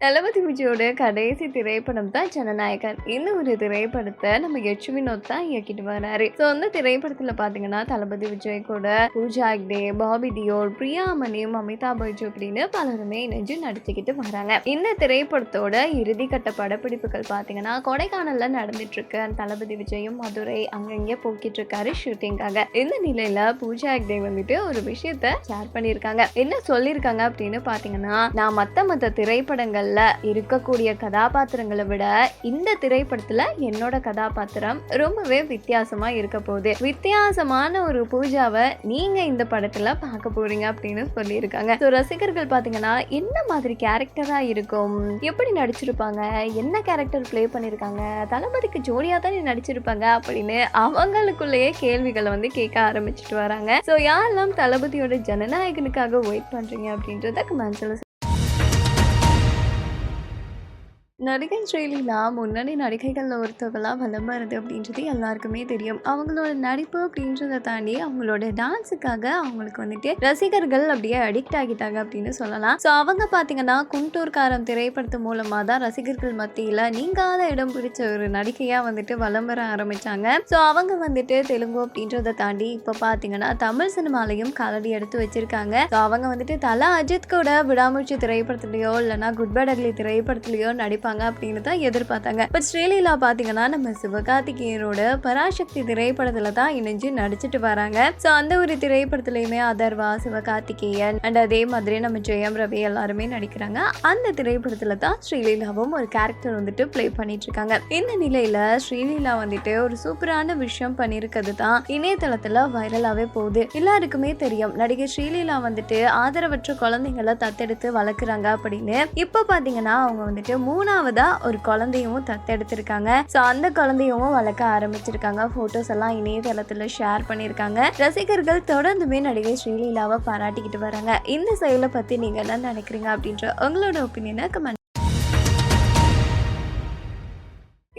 தளபதி விஜயோட கடைசி திரைப்படம் தான் ஜனநாயகன். இந்த ஒரு திரைப்படத்தை நம்ம யட்சு வினோத் தான் இயக்கிட்டு வராரு. ஸோ அந்த திரைப்படத்தில் பார்த்தீங்கன்னா தளபதி விஜய் கூட பூஜா ஹெக்டே பாபி டியோல் பிரியாமணியும் அமிதாப் பச்சன் அப்படின்னு பலருமே இணைஞ்சு நடிச்சுக்கிட்டு வராங்க. இந்த திரைப்படத்தோட இறுதிக்கட்ட படப்பிடிப்புகள் பார்த்தீங்கன்னா கொடைக்கானல்ல நடந்துட்டு இருக்கு தளபதி விஜயும் மதுரை அங்கங்கே போக்கிட்டு இருக்காரு ஷூட்டிங்காக. இந்த நிலையில பூஜா ஹெக்டே வந்துட்டு ஒரு விஷயத்த ஷேர் பண்ணியிருக்காங்க. என்ன சொல்லியிருக்காங்க அப்படின்னு பார்த்தீங்கன்னா நான் மற்ற மற்ற திரைப்படங்கள் திரைப்படங்கள்ல இருக்கக்கூடிய கதாபாத்திரங்களை விட இந்த திரைப்படத்துல என்னோட கதாபாத்திரம் ரொம்பவே வித்தியாசமா இருக்க போகுது. வித்தியாசமான ஒரு பூஜாவை நீங்க இந்த படத்துல பார்க்க போறீங்க அப்படின்னு சொல்லியிருக்காங்க. ஸோ ரசிகர்கள் பாத்தீங்கன்னா என்ன மாதிரி கேரக்டரா இருக்கும்? எப்படி நடிச்சிருப்பாங்க? என்ன கேரக்டர் ப்ளே பண்ணியிருக்காங்க தளபதிக்கு ஜோடியா தானே நடிச்சிருப்பாங்க அப்படின்னு அவங்களுக்குள்ளேயே கேள்விகளை வந்து கேட்க ஆரம்பிச்சிட்டு வராங்க. ஸோ யாரெல்லாம் தளபதியோட ஜனநாயகனுக்காக வெயிட் பண்றீங்க அப்படின்றத கமெண்ட்ஸில் நடிகை ஸ்ரீலீலா முன்னணி நடிகைகளில் ஒருத்தவங்களாக வலம் வருது அப்படின்றது எல்லாருக்குமே தெரியும். அவங்களோட நடிப்பு அப்படின்றத தாண்டி அவங்களோட டான்ஸுக்காக அவங்களுக்கு வந்துட்டு ரசிகர்கள் அப்படியே அடிக்ட் ஆகிட்டாங்க அப்படின்னு சொல்லலாம். ஸோ அவங்க பார்த்தீங்கன்னா குண்டூர்காரம் திரைப்படத்து மூலமாக தான் ரசிகர்கள் மத்தியில் நீங்காத இடம் பிடிச்ச ஒரு நடிகையாக வந்துட்டு வலம் வர ஆரம்பித்தாங்க ஸோ அவங்க வந்துட்டு தெலுங்கு அப்படின்றத தாண்டி இப்போ பார்த்தீங்கன்னா தமிழ் சினிமாலையும் காலடி எடுத்து வச்சிருக்காங்க. ஸோ அவங்க வந்துட்டு தலா அஜித் கூட விடாமூச்சி திரைப்படத்துலையோ இல்லைனா குட் பேட் அக்லி திரைப்படத்துலையோ நடிப்பாங்க. அப்படின்னு தான் எதிர்பார்த்தாங்க. பட் ஸ்ரீலீலா பார்த்தீங்கன்னா நம்ம சிவகார்த்திகேயனோட பராசக்தி திரைப்படத்துல தான் இணைஞ்சு நடிச்சிட்டு வராங்க. ஸோ அந்த ஒரு திரைப்படத்துலையுமே அதர்வா சிவகார்த்திகேயன் அண்ட் அதே மாதிரி நம்ம ஜெயம் ரவி எல்லாருமே நடிக்கிறாங்க. அந்த திரைப்படத்துல தான் ஸ்ரீலீலாவும் ஒரு கேரக்டர் வந்துட்டு ப்ளே பண்ணிட்டு இருக்காங்க இந்த நிலையில ஸ்ரீலீலா வந்துட்டு ஒரு சூப்பரான விஷயம் பண்ணியிருக்கிறது தான் இணையதளத்துல வைரலாவே போகுது. எல்லாருக்குமே தெரியும். நடிகை ஸ்ரீலீலா வந்துட்டு ஆதரவற்ற குழந்தைங்களை தத்தெடுத்து வளர்க்குறாங்க அப்படின்னு. இப்போ பார்த்தீங்கன்னா அவங்க வந்துட்டு மூணாவதா ஒரு குழந்தையும் தத்தெடுத்திருக்காங்க. ஸோ அந்த குழந்தையும் வளர்க்க ஆரம்பிச்சிருக்காங்க. ஃபோட்டோஸ் எல்லாம் இணையதளத்தில் ஷேர் பண்ணியிருக்காங்க ரசிகர்கள் தொடர்ந்துமே நடிகை ஸ்ரீலீலாவை பாராட்டிக்கிட்டு வராங்க. இந்த செயலை பற்றி நீங்கள் என்ன நினைக்கிறீங்க அப்படின்ற உங்களோட ஒப்பீனியனை கமெண்ட்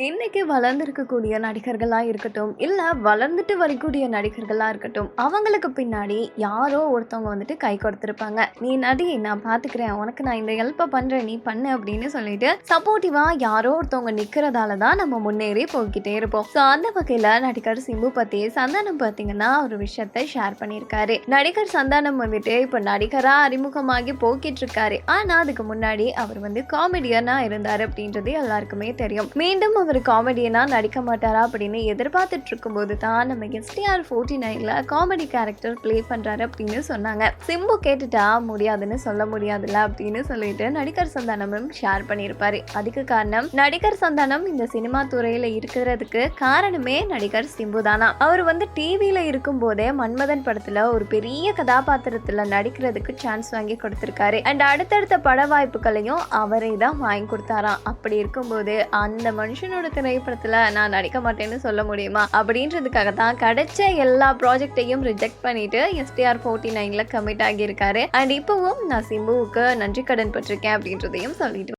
இன்னைக்கு வளர்ந்துருக்கக்கூடிய நடிகர்களாக இருக்கட்டும் இல்லை வளர்ந்துட்டு வரக்கூடிய நடிகர்களாக இருக்கட்டும் அவங்களுக்கு பின்னாடி யாரோ ஒருத்தவங்க வந்துட்டு கை கொடுத்துருப்பாங்க. நீ நடி நான் பார்த்துக்கிறேன் உனக்கு நான் இந்த ஹெல்ப்பை பண்ணுறேன் நீ பண்ணு அப்படின்னு சொல்லிட்டு சப்போர்ட்டிவாக யாரோ ஒருத்தவங்க நிற்கிறதால தான் நம்ம முன்னேறி போய்கிட்டே இருப்போம். ஸோ அந்த வகையில் நடிகர் சிம்பு பற்றி சந்தானம் பார்த்தீங்கன்னா ஒரு விஷயத்தை ஷேர் பண்ணியிருக்காரு. நடிகர் சந்தானம் வந்துட்டு இப்போ நடிகராக அறிமுகமாகி போக்கிட்டு இருக்காரு ஆனால் அதுக்கு முன்னாடி அவர் வந்து காமெடியனாக இருந்தார் அப்படின்றது எல்லாருக்குமே தெரியும். மீண்டும் அவர் காமெடியனா நடிக்க மாட்டாரா அப்படின்னு எதிர்பார்த்துட்டு இருக்கும்போது தான் நம்ம எஸ்டிஆர் ஃபோர்ட்டி நைனில் காமெடி கேரக்டர் ப்ளே பண்ணுறாரு அப்படின்னு சொன்னாங்க. சிம்பு கேட்டுட்டா முடியாதுன்னு சொல்ல முடியாதுல்ல அப்படின்னு சொல்லிட்டு நடிகர் சந்தானமும் ஷேர் பண்ணியிருப்பார் அதுக்கு காரணம் நடிகர் சந்தானம் இந்த சினிமா துறையில் இருக்கிறதுக்கு காரணமே நடிகர் சிம்பு தானா. அவர் வந்து டிவியில் இருக்கும் போதே மன்மதன் படத்தில் ஒரு பெரிய கதாபாத்திரத்தில் நடிக்கிறதுக்கு சான்ஸ் வாங்கி கொடுத்துருக்காரு. அண்ட் அடுத்தடுத்த பட வாய்ப்புகளையும் அவரே தான் வாங்கி கொடுத்தாராம். அப்படி இருக்கும்போது அந்த மனுஷனோட என்னோட திரைப்படத்தில் நான் நடிக்க மாட்டேன்னு சொல்ல முடியுமா? அப்படின்றதுக்காக தான் கிடைச்ச எல்லா ப்ராஜெக்டையும் ரிஜெக்ட் பண்ணிட்டு எஸ்டிஆர் ஃபோர்ட்டி நைனில் கமிட் ஆகியிருக்காரு. அண்ட் இப்போவும் நான் சிம்புவுக்கு நன்றி கடன் பட்டிருக்கேன் அப்படின்றதையும் சொல்லிட்டு